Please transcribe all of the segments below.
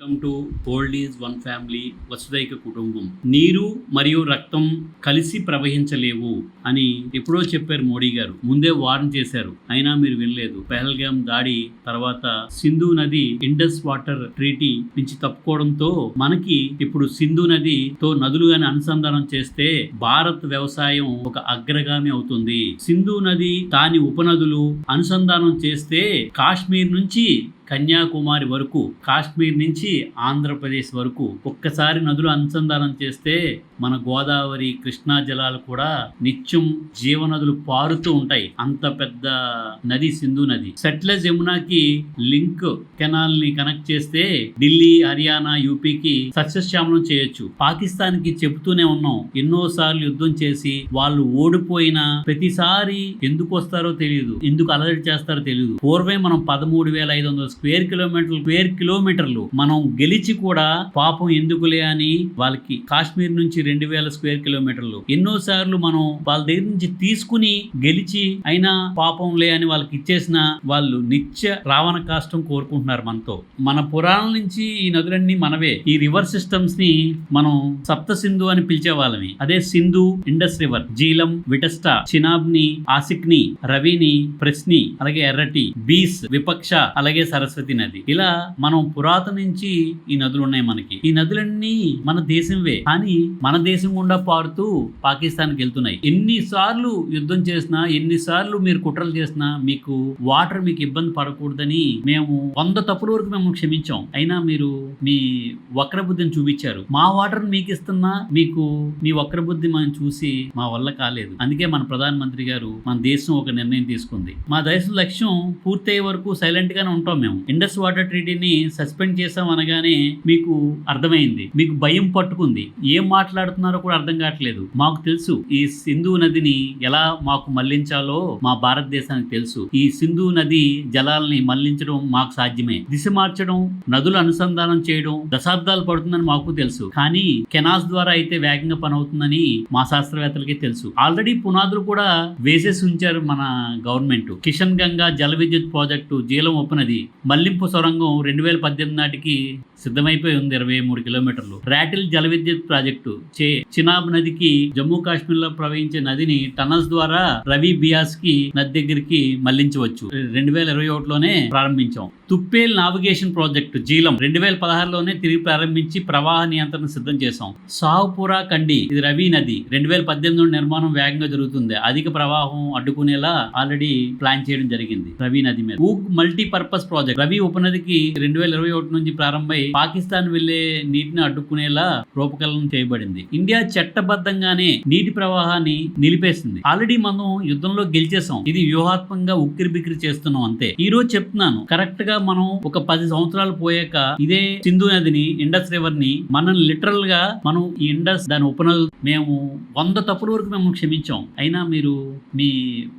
Welcome to world is one family వసుదైక కుటుంబం నీరు మరియు రక్తం కలిసి ప్రవహించలేవు అని ఎప్పుడో చెప్పారు మోడీ గారు. ముందే వార్న్ చేశారు. అయినా మీరు వినలేదు. పెహల్గామ్ దాడి తర్వాత సింధు నది ఇండస్ వాటర్ ట్రీటీ నుంచి తప్పుకోవడంతో మనకి ఇప్పుడు సింధు నదితో నదులు నదులుగాని అనుసంధానం చేస్తే భారత్ వ్యవసాయం ఒక అగ్రగామి అవుతుంది. సింధు నది దాని ఉపనదులు అనుసంధానం చేస్తే కాశ్మీర్ నుంచి కన్యాకుమారి వరకు కాశ్మీర్ నుంచి ఆంధ్రప్రదేశ్ వరకు ఒక్కసారి నదులు అనుసంధానం చేస్తే మన గోదావరి కృష్ణా జలాలు కూడా నిత్యం జీవనదులు పారుతూ ఉంటాయి. అంత పెద్ద నది సింధు నది. సెట్లెజ్ యమునాకి లింక్ కెనాల్ని కనెక్ట్ చేస్తే ఢిల్లీ హర్యానా యూపీకి సస్యశ్యామలం చేయొచ్చు. పాకిస్తాన్కి చెబుతూనే ఉన్నాం ఎన్నో సార్లు యుద్ధం చేసి వాళ్ళు ఓడిపోయిన ప్రతిసారి ఎందుకు వస్తారో తెలియదు ఎందుకు అలర్ట్ చేస్తారో తెలియదు పూర్వే మనం పదమూడు వేల ఐదు వందల స్క్వేర్ కిలోమీటర్లు స్క్వేర్ కిలోమీటర్లు మనం గెలిచి కూడా పాపం ఎందుకులే అని వాళ్ళకి కాశ్మీర్ నుంచి రెండు వేల స్క్వేర్ కిలోమీటర్లు. ఎన్నో సార్లు మనం వాళ్ళ దగ్గర నుంచి తీసుకుని గెలిచి అయినా పాపంలే అని వాళ్ళకి ఇచ్చేసిన వాళ్ళు నిత్య రావణ కాష్టం కోరుకుంటున్నారు మనతో. మన పురాణం నుంచి ఈ నదులన్నీ మనవే. ఈ రివర్ సిస్టమ్స్ని మనం సప్త సింధు అని పిలిచే వాళ్ళమి. అదే సింధు ఇండస్ రివర్ జీలం విటస్టా చినాబ్ని ఆసిక్ని రవిని ప్రశ్ని అలాగే ఎర్రటి బీస్ విపక్ష అలాగే సరస్వతి నది. ఇలా మనం పురాతన నుంచి ఈ నదులు ఉన్నాయి మనకి. ఈ నదులన్నీ మన దేశంవే. కానీ మన దేశం గుండా పారుతూ పాకిస్తాన్కి వెళ్తున్నాయి. ఎన్నిసార్లు యుద్ధం చేసినా ఎన్నిసార్లు మీరు కుట్రలు చేసినా మీకు వాటర్ మీకు ఇబ్బంది పడకూడదని మేము వంద తప్పుల వరకు మేము క్షమించాం. అయినా మీరు మీ వక్రబుద్ధిని చూపించారు. మా వాటర్ మీకు ఇస్తున్నా మీకు మీ వక్రబుద్ధి మనం చూసి మా వల్ల కాలేదు. అందుకే మన ప్రధానమంత్రి గారు మన దేశం ఒక నిర్ణయం తీసుకుంది. మా దేశ లక్ష్యం పూర్తయ్యే వరకు సైలెంట్ గానే ఉంటాం మేము. ఇండస్ వాటర్ ట్రీటీని సస్పెండ్ చేసాం అనగానే మీకు అర్థమైంది. మీకు భయం పట్టుకుంది. ఏం మాట్లాడుతున్నారో కూడా అర్థం కావట్లేదు. మాకు తెలుసు ఈ సింధు నదిని ఎలా మాకు మళ్ళించాలో మా భారతదేశానికి తెలుసు. ఈ సింధు నది జలాల్ని మళ్ళించడం మాకు సాధ్యమే. దిశ మార్చడం నదులు అనుసంధానం చేయడం దశాబ్దాలు పడుతుందని మాకు తెలుసు. కానీ కెనాల్స్ ద్వారా అయితే వేగంగా పని అవుతుందని మా శాస్త్రవేత్తలకి తెలుసు. ఆల్రెడీ పునాదులు కూడా వేసేసి ఉంచారు మన గవర్నమెంట్. కిషన్ గంగా జల విద్యుత్ ప్రాజెక్టు జీలం ఉపనది మల్లింపు సొరంగం రెండు వేల పద్దెనిమిది నాటికి సిద్ధమైపోయి ఉంది ఇరవై మూడు కిలోమీటర్లు. రాటిల్ జల విద్యుత్ ప్రాజెక్టు వచ్చే చినాబ్ నదికి జమ్మూ కాశ్మీర్లో ప్రవహించే నదిని టనల్స్ ద్వారా రవి బియాస్కి నది దగ్గరికి మళ్ళించవచ్చు. రెండు వేల ఇరవై ఒకటిలోనే ప్రారంభించాం. తుప్పేల్ నావిగేషన్ ప్రాజెక్టు జీలం రెండు వేల పదహారులోనే తిరిగి ప్రారంభించి ప్రవాహ నియంత్రణ సిద్ధం చేశాం. సాహుపురా కండి ఇది రవి నది. రెండు వేల పద్దెనిమిది నుండి నిర్మాణం వేగంగా జరుగుతుంది. అధిక ప్రవాహం అడ్డుకునేలా ఆల్రెడీ ప్లాన్ చేయడం జరిగింది రవి నది మీద. ఊక్ మల్టీపర్పస్ ప్రాజెక్ట్ రవి ఉపనదికి రెండు వేల ఇరవై ఒకటి నుంచి ప్రారంభమై పాకిస్తాన్ వెళ్ళే నీటిని అడ్డుకునేలా రూపకల్పన చేయబడింది. ఇండియా చట్టబద్ధంగానే నీటి ప్రవాహాన్ని నిలిపేసింది. ఆల్రెడీ మనం యుద్ధంలో గెలిచేసాం ఇది వ్యూహాత్మకంగా ఉక్కిరి బిక్కిరి చేస్తున్నాం అంతే. ఈ రోజు చెప్తున్నాను. కరెక్ట్గా మనం ఒక పది సంవత్సరాలు పోయాక ఇదే సింధు నదిని ఇండస్ రివర్ని మనం లిటరల్గా మనం ఈ ఇండస్ దాని ఉపనదులు మేము వంద తప్పుల వరకు మేము క్షమించాం. అయినా మీరు మీ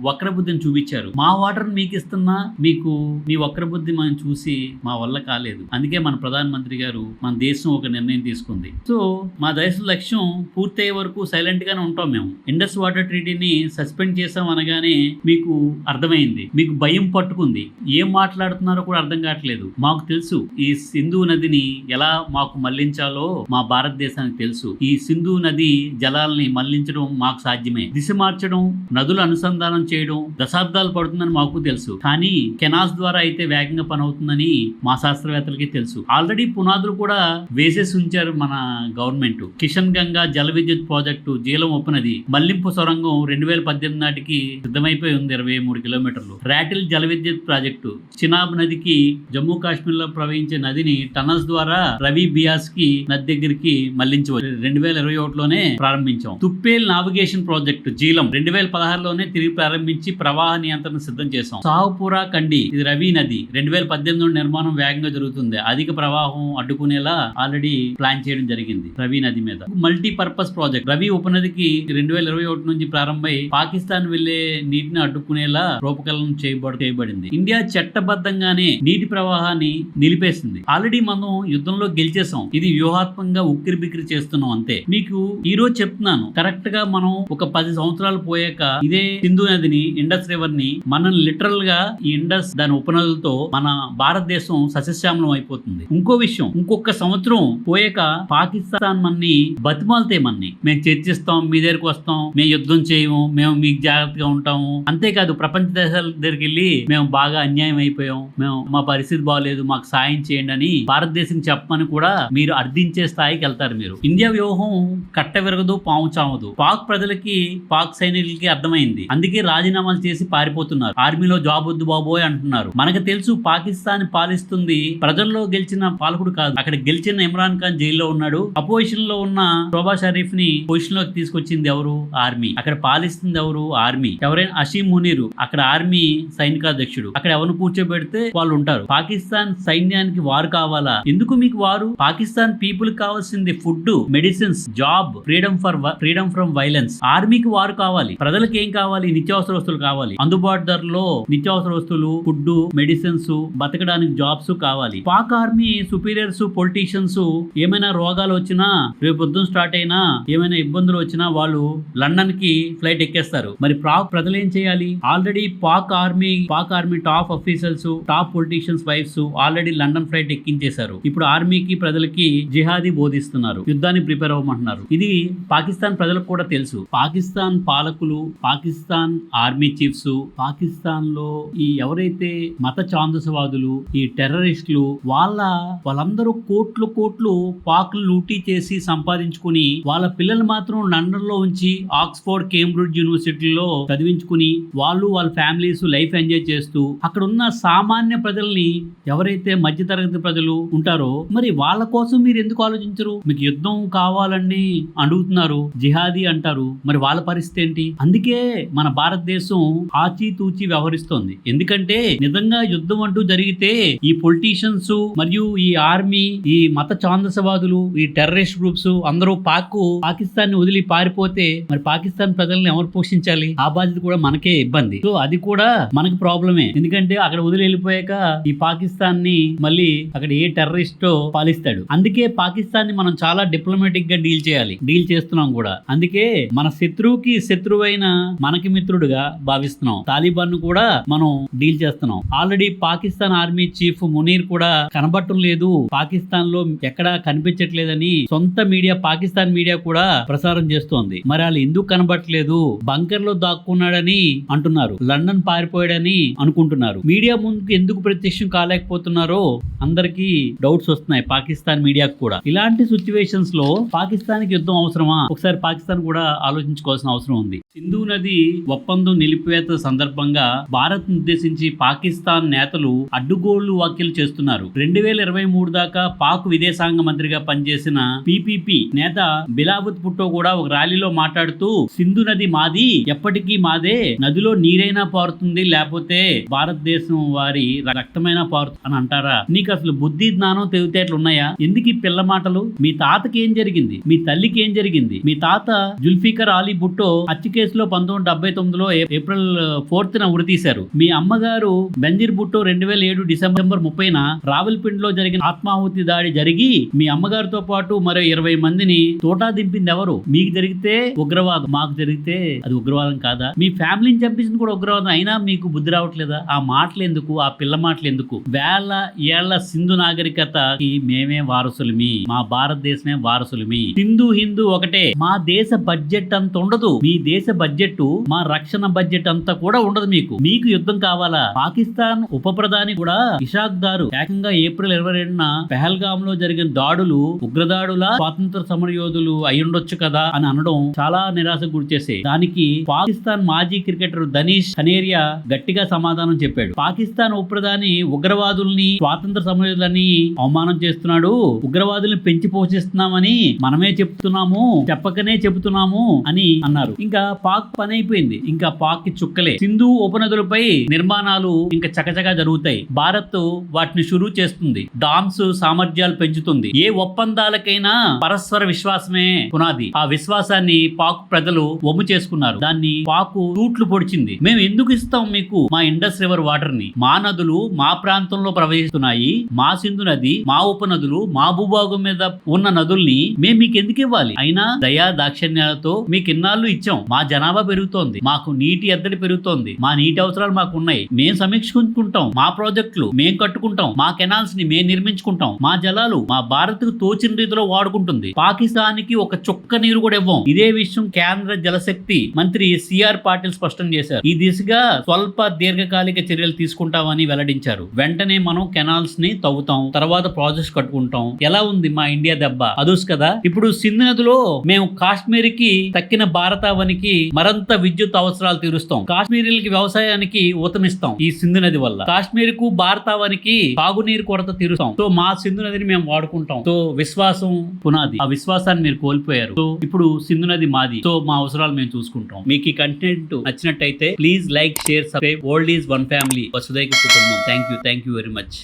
వక్రబుద్ధిని చూపించారు. మా వాటర్ మీకు ఇస్తున్నా మీకు మీ వక్రబుద్ధి మనం చూసి మా వల్ల కాలేదు. అందుకే మన ప్రధానమంత్రి గారు మన దేశం ఒక నిర్ణయం తీసుకుంది. సో మా దేశం లక్ష్యం పూర్తయ్యే వరకు సైలెంట్ గానే ఉంటాం మేము. ఇండస్ వాటర్ ట్రీటీని సస్పెండ్ చేసాం అనగానే మీకు అర్థమైంది. మీకు భయం పట్టుకుంది. ఏం మాట్లాడుతున్నారో కూడా అర్థం కావట్లేదు. మాకు తెలుసు ఈ సింధు నదిని ఎలా మాకు మళ్ళించాలో మా భారతదేశానికి తెలుసు. ఈ సింధు నది జలాల్ని మళ్ళించడం మాకు సాధ్యమే. దిశ మార్చడం నదులు అనుసంధానం చేయడం దశాబ్దాలు పడుతుందని మాకు తెలుసు. కానీ కెనాల్స్ ద్వారా అయితే వేగంగా పని అవుతుందని మా శాస్త్రవేత్తలకి తెలుసు. ఆల్రెడీ పునాదులు కూడా వేసేసి ఉంచారు మన గవర్నమెంట్. కిషన్ గంగా జల విద్యుత్ ప్రాజెక్టు జీలం ఉపనది మల్లింపు సొరంగం రెండు వేల పద్దెనిమిది నాటికి సిద్ధమైపోయి ఉంది ఇరవై మూడు కిలోమీటర్లు. రాటిల్ జల విద్యుత్ ప్రాజెక్టు చినాబ్ నదికి జమ్మూ కాశ్మీర్లో ప్రవహించే నదిని టనల్స్ ద్వారా రవి బియాస్కి నది దగ్గరికి మళ్ళించవచ్చు. రెండు వేల ఇరవై ఒకటిలోనే ప్రారంభించాం. తుప్పేల్ నావిగేషన్ ప్రాజెక్టు జీలం రెండు వేల పదహారులోనే తిరిగి ప్రారంభించి ప్రవాహ నియంత్రణ సిద్ధం చేశాం. సాహుపురా కండి ఇది రవి నది. రెండు వేల పద్దెనిమిది నుండి నిర్మాణం వేగంగా జరుగుతుంది. అధిక ప్రవాహం అడ్డుకునేలా ఆల్రెడీ ప్లాన్ చేయడం జరిగింది రవి నది మీద. మల్టీ పర్పస్ ప్రాజెక్ట్ రవి ఉపనదికి రెండు వేల ఇరవై ఒకటి నుంచి ప్రారంభమై పాకిస్తాన్ వెళ్ళే నీటిని అడ్డుకునేలా రూపకల్పన చేయబడి చేయబడింది. ఇండియా చట్టబద్ధంగానే నీటి ప్రవాహాన్ని నిలిపేసింది. ఆల్రెడీ మనం యుద్ధంలో గెలిచేసాం ఇది వ్యూహాత్మకంగా ఉక్కిరి బిక్కిరి చేస్తున్నాం అంతే. మీకు ఈ రోజు చెప్తున్నాను. కరెక్ట్గా మనం ఒక పది సంవత్సరాలు పోయాక ఇదే సింధు నదిని ఇండస్ రివర్ని మనం లిటరల్గా ఈ ఇండస్ దాని ఉపనదులతో మన భారతదేశం సస్యశ్యామలం అయిపోతుంది. ఇంకో విషయం ఇంకొక సంవత్సరం పోయాక పాకిస్తాన్ మన్ని బతిమాలతే మన్ని. మేము చర్చిస్తాం మీ దగ్గరికి వస్తాం మేము యుద్ధం చేయము మేము మీకు జాగ్రత్తగా ఉంటాము. అంతేకాదు ప్రపంచ దేశాల దగ్గరికి వెళ్ళి మేము బాగా అన్యాయం అయిపోయాం. మేము మా పరిస్థితి బాగలేదు మాకు సాయం చేయండి అని భారతదేశం చెప్పమని కూడా మీరు అర్థించే స్థాయికి వెళ్తారు మీరు. ఇండియా వ్యూహం కట్ట విరగదు పాము చావదు. పాక్ ప్రజలకి పాక్ సైనికులకి అర్థమైంది. అందుకే రాజీనామాలు చేసి పారిపోతున్నారు. ఆర్మీలో జాబ్ వద్దు బాబోయ్ అంటున్నారు. మనకు తెలుసు పాకిస్తాన్ పాలిస్తుంది. ప్రజల్లో గెలిచిన పాలకుడు కాదు. అక్కడ గెలిచిన ఇమ్రాన్ ఖాన్ జైల్లో ఉన్నాడు. అపోజిషన్లో ఉన్న శోభా షరీఫ్ని పొజిషన్లోకి తీసుకొచ్చింది ఎవరు? ఆర్మీ. అక్కడ పాలిస్తుంది ఎవరు? ఆర్మీ. ఎవరైనా అషీమ్ మునీరు అక్కడ ఆర్మీ సైనికాధ్యక్షుడు. అక్కడ ఎవరిని కూర్చోబెడితే వాళ్ళు ఉంటారు. పాకిస్తాన్ సైన్యానికి వారు కావాలా? ఎందుకు మీకు వారు? పాకిస్తాన్ పీపుల్ కావాల్సింది food medicines job freedom for freedom from violence. ఆర్మీకి వారు కావాలి. ప్రజలకు ఏం కావాలి? నిత్యావసర వస్తువులు కావాలి. అందుబాటు ధరలో నిత్యావసర వస్తువులు ఫుడ్ మెడిసిన్స్ బతకడానికి జాబ్స్ కావాలి. పాక్ ఆర్మీ సుపీరియర్స్ పొలిటీషియన్స్ ఏమైనా రోగాలు వచ్చినా రేపు పొద్దున స్టార్ట్ అయినా ఏమైనా ఇబ్బందులు వచ్చినా వాళ్ళు లండన్కి ఫ్లైట్ ఎక్కేస్తారు. మరి పాక్ ప్రజలు ఏం చేయాలి? Already Pak army Pak army top officers top politicians wives already London flight ఎక్కించేశారు. ఇప్పుడు ఆర్మీకి ప్రజలకి జిహాదీ బోధిస్తున్నారు. యుద్ధాన్ని ప్రిపేర్ అవ్వమంటున్నారు. ఇది పాకిస్తాన్ ప్రజలకు కూడా తెలుసు. పాకిస్తాన్ పాలకులు పాకిస్తాన్ ఆర్మీ చీఫ్స్ పాకిస్తాన్లో ఈ ఎవరైతే మత చాందసవాదులు ఈ టెర్రరిస్టులు వాళ్ళ వాళ్ళందరూ కోట్లు కోట్లు పాకులు లూటీ చేసి చేసుకుని వాళ్ళ పిల్లలు మాత్రం లండన్లో ఉంచి ఆక్స్ఫోర్డ్ కేంబ్రిడ్జ్ యూనివర్సిటీలో చదివించుకుని వాళ్ళు వాళ్ళ ఫ్యామిలీస్ లైఫ్ ఎంజాయ్ చేస్తూ అక్కడ ఉన్న సామాన్య ప్రజల్ని ఎవరైతే మధ్యతరగతి ప్రజలు ఉంటారో మరి వాళ్ళ కోసం మీరు ఎందుకు ఆలోచించరు? మీకు యుద్ధం కావాలని అడుగుతున్నారు జిహాదీ అంటారు మరి వాళ్ళ పరిస్థితి ఏంటి? అందుకే మన భారతదేశం ఆచితూచి వ్యవహరిస్తోంది. ఎందుకంటే నిజంగా యుద్ధం అంటూ జరిగితే ఈ పొలిటీషియన్స్ మరియు ఈ ఆర్మీ ఈ మత ఛాందసవాదులు ఈ టెర్రరిస్ట్ గ్రూప్స్ అందరూ పాక్ పాకిస్తాన్ని వదిలి పారిపోతే మరి పాకిస్తాన్ ప్రజల్ని ఎవరు పోషించాలి? ఆ బాధ్యత కూడా మనకే ఇబ్బంది. సో అది కూడా మనకి ప్రాబ్లమే. ఎందుకంటే అక్కడ వదిలి వెళ్ళిపోయాక ఈ పాకిస్తాన్ని మళ్ళీ అక్కడ ఏ టెర్రరిస్ట్ పాలిస్తాడు. అందుకే పాకిస్తాన్ని మనం చాలా డిప్లొమాటిక్గా డీల్ చేయాలి. డీల్ చేస్తున్నాం కూడా. అందుకే మన శత్రువుకి శత్రువైన మనకి మిత్రుడుగా భావిస్తున్నాం. తాలిబాన్ను కూడా మనం డీల్ చేస్తున్నాం. Already Pakistan army chief Munir కూడా కనబడటం లేదు. పాకిస్తాన్లో ఎక్కడా కనిపించట్లేదని సొంత మీడియా పాకిస్తాన్ మీడియా కూడా ప్రసారం చేస్తోంది. మరి వాళ్ళు ఎందుకు కనబడట్లేదు? బంకర్లో దాక్కున్నాడని అంటున్నారు. లండన్ పారిపోయాడని అనుకుంటున్నారు. మీడియా ముందుకు ఎందుకు ప్రత్యక్షం కాలేకపోతున్నారో అందరికీ డౌట్స్ వస్తున్నాయి పాకిస్తాన్ మీడియాకు కూడా. ఇలాంటి సిచ్యువేషన్స్లో పాకిస్తాన్కి యుద్ధం అవసరమా? ఒకసారి పాకిస్తాన్ కూడా ఆలోచించుకోవాల్సిన అవసరం ఉంది. సింధు నది ఒప్పందం నిలిపివేత సందర్భంగా భారత్ ఉద్దేశించి పాకిస్తాన్ నేతలు అడ్డుగోళ్ళు వ్యాఖ్యలు చేస్తున్నారు. రెండు వేల ఇరవై మూడు దాకా పాక్ విదేశాంగ మంత్రిగా పనిచేసిన పిపిపి నేత బిలావత్ పుట్టో కూడా ఒక ర్యాలీలో మాట్లాడుతూ సింధు నది మాది ఎప్పటికీ మాదే. నదిలో నీరైనా పారుతుంది లేకపోతే భారతదేశం వారి రక్తమైనా పారుతుంది అని అంటారా? నీకు అసలు బుద్ధి జ్ఞానం తెలివితేటలు ఉన్నాయా? ఎందుకు ఈ పిల్ల మాటలు? మీ తాతకి ఏం జరిగింది? మీ తల్లికి ఏం జరిగింది? మీ తాత జుల్ఫికర్ అలీ బుట్టో హత్య కేసులో పంతొమ్మిది డెబ్బై తొమ్మిదిలో ఏప్రిల్ ఫోర్త్ న ఉరి తీశారు మీ అమ్మగారు బెంజీర్ బుట్టో రెండు వేల ఏడు డిసెంబర్ ముప్పైన రావల్పిండిలో జరిగిన ఆత్మాహుతి దాడి జరిగి మీ అమ్మగారితో పాటు మరో ఇరవై మందిని తోటా దింపింది ఎవరు? మీకు జరిగితే ఉగ్రవాదం. మాకు జరిగితే అది ఉగ్రవాదం కాదా? మీ ఫ్యామిలీని చంపించింది కూడా ఉగ్రవాదం. అయినా మీకు బుద్ధి రావట్లేదా? ఆ మాటలు ఎందుకు ఆ పిల్ల మాటలు ఎందుకు వేల ఏళ్ళ సింధు నాగరికతకి మేమే వారసులమి. మా భారతదేశమే వారసులమి. హిందూ హిందూ ఒకటే. మా దేశ బడ్జెట్ అంత ఉండదు. మీ దేశ బడ్జెట్ మా రక్షణ బడ్జెట్ అంతా కూడా ఉండదు మీకు. మీకు యుద్ధం కావాలా? పాకిస్తాన్ ఉప ప్రధాని కూడా ఇషాక్ దారు ఏకంగా ఏప్రిల్ ఇరవై రెండున పెహల్గామ్లో జరిగిన దాడులు ఉగ్రదాడుల స్వాతంత్ర సమర యోధులు అయ్యుండొచ్చు కదా అని అనడం చాలా నిరాశకు గురి చేసే. దానికి పాకిస్తాన్ మాజీ క్రికెటర్ ధనీష్ కనేరియా గట్టిగా సమాధానం చెప్పాడు. పాకిస్తాన్ ఉప ఉగ్రవాదుల్ని స్వాతంత్ర సమరయోధులని అవమానం చేస్తున్నాడు. ఉగ్రవాదుల్ని పెంచి పోషిస్తున్నామని మనమే చెప్తున్నాము చెప్పకనే చెబుతున్నాము అని అన్నారు. ఇంకా పాక్ పని అయిపోయింది. ఇంకా పాక్కి చుక్కలే. సింధు ఉపనదులపై నిర్మాణాలు ఇంకా చకచకా జరుగుతాయి. భారత్ వాటిని షురూ చేస్తుంది. డామ్స్ సామర్థ్యాలు పెంచుతుంది. ఏ ఒప్పందాలకైనా పరస్పర విశ్వాసమే పునాది. ఆ విశ్వాసాన్ని పాక్ ప్రజలు వమ్ము చేసుకున్నారు. దాన్ని పాకు తూట్లు పొడిచింది. మేము ఎందుకు ఇస్తాం మీకు మా ఇండస్ రివర్ వాటర్ని మా నదులు మా ప్రాంతంలో ప్రవహిస్తున్నాయి. మా సింధు నది మా ఉపనదులు మా భూభాగం మీద ఉన్న నదుల్ని మేము మీకు ఎందుకు ఇవ్వాలి? అయినా దయా దాక్షిణ్యాలతో మీకు ఇన్నాళ్ళు ఇచ్చాం. మా జనాభా పెరుగుతోంది. మాకు నీటి ఎద్దడి పెరుగుతోంది. మా నీటి అవసరాలు మాకు ఉన్నాయి. మేము సమీక్షించుకుంటాం. మా ప్రాజెక్టులు మేము కట్టుకుంటాం. మా కెనాల్స్ని మేము నిర్మించుకుంటాం. మా జలాలు మా భారత్కు తోచిన రీతిలో వాడుకుంటుంది. పాకిస్తాన్ పాకిస్తాన్కి ఒక చుక్క నీరు కూడా ఇవ్వం. ఇదే విషయం కేంద్ర జలశక్తి మంత్రి సిఆర్ పాటిల్ స్పష్టం చేశారు. ఈ దిశగా స్వల్ప దీర్ఘకాలిక చర్యలు తీసుకుంటామని వెల్లడించారు. వెంటనే మనం కెనాల్స్ని తవ్వుతాం. తర్వాత ప్రాజెక్ట్స్ కట్టుకుంటాం. ఎలా ఉంది మా ఇండియా దెబ్బ? అదోస్ కదా? ఇప్పుడు సింధు నదిలో మేము కాశ్మీర్కి తక్కిన భారతావనికి మరంత విద్యుత్ అవసరాలు తీరుస్తాం. కాశ్మీరీలకి వ్యవసాయానికి ఊతమిస్తాం ఈ సింధు నది వల్ల. కాశ్మీర్కు భారతావనికి తాగునీరు కొరత తీరుస్తాం. సో మా సింధు నదిని మేము వాడుకుంటాం. సో విశ్వాసం పునాది. ఆ విశ్వాసం విశ్వాసాన్ని మీరు కోల్పోయారు. సో ఇప్పుడు సింధు నది మాది. సో మా అవసరాలు మేము చూసుకుంటాం. మీకు ఈ కంటెంట్ నచ్చినట్టయితే please like share subscribe world is one family వసుదైక కుటుంబం. Thank you thank you very much